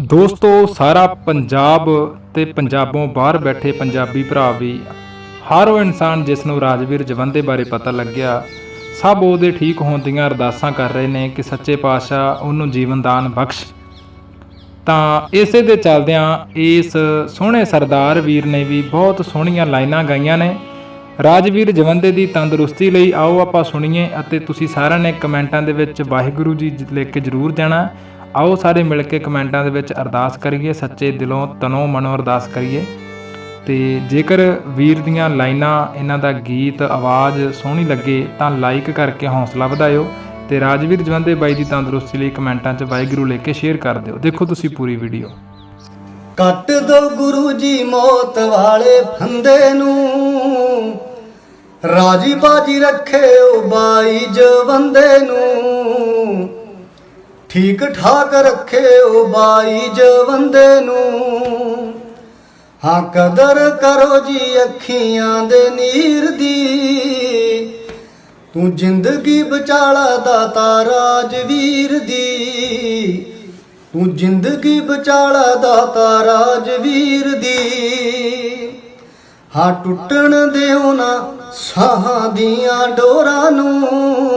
ਦੋਸਤੋ, ਸਾਰਾ ਪੰਜਾਬ ਤੇ ਪੰਜਾਬੋਂ ਬਾਹਰ ਬੈਠੇ ਪੰਜਾਬੀ ਭਰਾ ਵੀ, ਹਰ ਉਹ ਇਨਸਾਨ ਜਿਸ ਨੂੰ ਰਾਜਵੀਰ ਜਵੰਦੇ ਬਾਰੇ ਪਤਾ ਲੱਗਿਆ, ਸਭ ਉਹਦੇ ਠੀਕ ਹੋਣ ਦੀਆਂ ਅਰਦਾਸਾਂ ਕਰ ਰਹੇ ਨੇ ਕਿ ਸੱਚੇ ਪਾਤਸ਼ਾਹ ਉਹਨੂੰ ਜੀਵਨਦਾਨ ਬਖਸ਼। ਤਾਂ ਇਸੇ ਦੇ ਚੱਲਦਿਆਂ ਇਸ ਸੋਹਣੇ ਸਰਦਾਰ ਵੀਰ ਨੇ ਵੀ ਬਹੁਤ ਸੋਹਣੀਆਂ ਲਾਈਨਾਂ ਗਾਈਆਂ ਨੇ। ਰਾਜਵੀਰ ਜਵੰਦੇ ਦੀ ਤੰਦਰੁਸਤੀ ਲਈ ਆਓ ਆਪਾਂ ਸੁਣੀਏ ਅਤੇ ਤੁਸੀਂ ਸਾਰਿਆਂ ਨੇ ਕਮੈਂਟਾਂ ਦੇ ਵਿੱਚ ਵਾਹਿਗੁਰੂ ਜੀ ਜ- ਲਿਖ ਕੇ ਜਰੂਰ ਜਾਣਾ। ਆਓ ਸਾਰੇ ਮਿਲ ਕੇ ਕਮੈਂਟਾਂ ਦੇ ਵਿੱਚ ਅਰਦਾਸ ਕਰੀਏ, ਸੱਚੇ ਦਿਲੋਂ ਤਨੋਂ ਮਨੋਂ ਅਰਦਾਸ ਕਰੀਏ। ਤੇ ਜੇਕਰ ਵੀਰ ਦੀਆਂ ਲਾਈਨਾਂ ਇਹਨਾਂ ਦਾ ਗੀਤ, ਆਵਾਜ਼ ਸੋਹਣੀ ਲੱਗੇ, ਤਾਂ ਲਾਈਕ ਕਰਕੇ ਹੌਸਲਾ ਵਧਾਇਓ ਤੇ ਰਾਜਵੀਰ ਜਵੰਦੇ ਬਾਈ ਦੀ ਤੰਦਰੁਸਤੀ ਲਈ ਕਮੈਂਟਾਂ 'ਚ ਵਾਹਿਗੁਰੂ ਲੈ ਕੇ ਸ਼ੇਅਰ ਕਰ ਦਿਓ। ਦੇਖੋ ਤੁਸੀਂ ਪੂਰੀ ਵੀਡੀਓ। ਕੱਟ ਦੋ ਗੁਰੂ ਜੀ ਮੌਤ ਵਾਲੇ ਫੰਦੇ ਨੂੰ, ਰਾਜੀ ਬਾਜੀ ਰੱਖਿਓ ਬਾਈ ਜਵੰਦੇ ਨੂੰ। ਠੀਕ ਠਾਕ ਰੱਖਿਓ ਬਾਈ ਜਵੰਦੇ ਨੂੰ। ਹਾਂ, ਕਦਰ ਕਰੋ ਜੀ ਅੱਖੀਆਂ ਦੇ ਨੀਰ ਦੀ। ਤੂੰ ਜ਼ਿੰਦਗੀ ਬਚਾਲਾ ਦਾਤਾ ਰਾਜਵੀਰ ਦੀ। ਤੂੰ ਜ਼ਿੰਦਗੀ ਬਚਾਲਾ ਦਾਤਾ ਰਾਜਵੀਰ ਦੀ। ਹਾਂ, ਟੁੱਟਣ ਦਿਓ ਨਾ ਸਾਹਾਂ ਦੀਆਂ ਡੋਰਾਂ ਨੂੰ।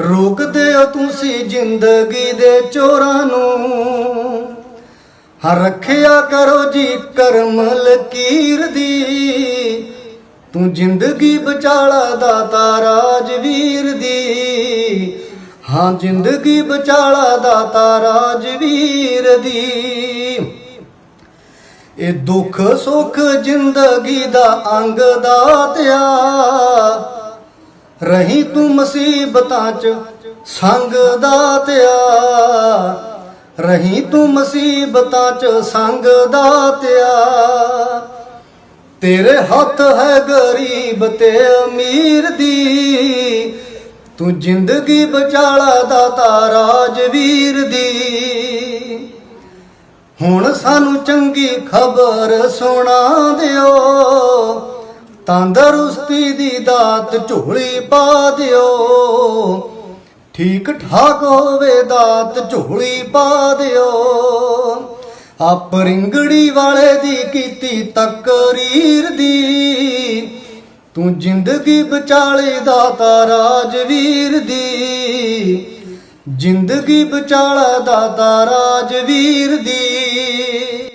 ਰੋਕ ਦਿਓ ਤੁਸੀਂ ਜ਼ਿੰਦਗੀ ਦੇ ਚੋਰਾਂ ਨੂੰ। ਹਾਂ ਰੱਖਿਆ ਕਰੋ ਜੀ ਕਰਮ ਲਕੀਰ ਦੀ। ਤੂੰ ਜ਼ਿੰਦਗੀ ਬਚਾਲਾ ਦਾਤਾ ਰਾਜਵੀਰ ਦੀ। ਹਾਂ, ਜ਼ਿੰਦਗੀ ਬਚਾਲਾ ਦਾਤਾ ਰਾਜਵੀਰ ਦੀ। ਇਹ ਦੁੱਖ ਸੁੱਖ ਜ਼ਿੰਦਗੀ ਦਾ ਅੰਗ ਦਾਤਿਆ ਰਹੀ ਤੂੰ ਮੁਸੀਬਤਾਂ ਚ ਸੰਗ ਦਾਤਿਆ ਰਹੀ ਤੂੰ ਮੁਸੀਬਤਾਂ ਚ ਸੰਗ ਦਾਤਿਆ ਤੇਰੇ ਹੱਥ ਹੈ ਗਰੀਬ ਤੇ ਅਮੀਰ ਦੀ। ਤੂੰ ਜ਼ਿੰਦਗੀ ਬਚਾਲਾ ਦਾਤਾ ਰਾਜਵੀਰ ਦੀ। ਹੁਣ ਸਾਨੂੰ ਚੰਗੀ ਖਬਰ ਸੁਣਾ ਦਿਓ। ਤੰਦਰੁਸਤੀ ਦੀ ਦਾਤ ਝੋਲੀ ਪਾ ਦਿਓ। ਠੀਕ ਠਾਕ ਹੋਵੇ ਦਾਤ ਝੋਲੀ ਪਾ ਦਿਓ। ਆਪ ਰਿੰਗੜੀ ਵਾਲੇ ਦੀ ਕੀਤੀ ਤਕਰੀਰ ਦੀ। ਤੂੰ ਜ਼ਿੰਦਗੀ ਬਚਾਲੇ ਦਾਤਾ ਰਾਜਵੀਰ ਦੀ। ਜ਼ਿੰਦਗੀ ਬਚਾਲਾ ਦਾਤਾ ਰਾਜਵੀਰ ਦੀ।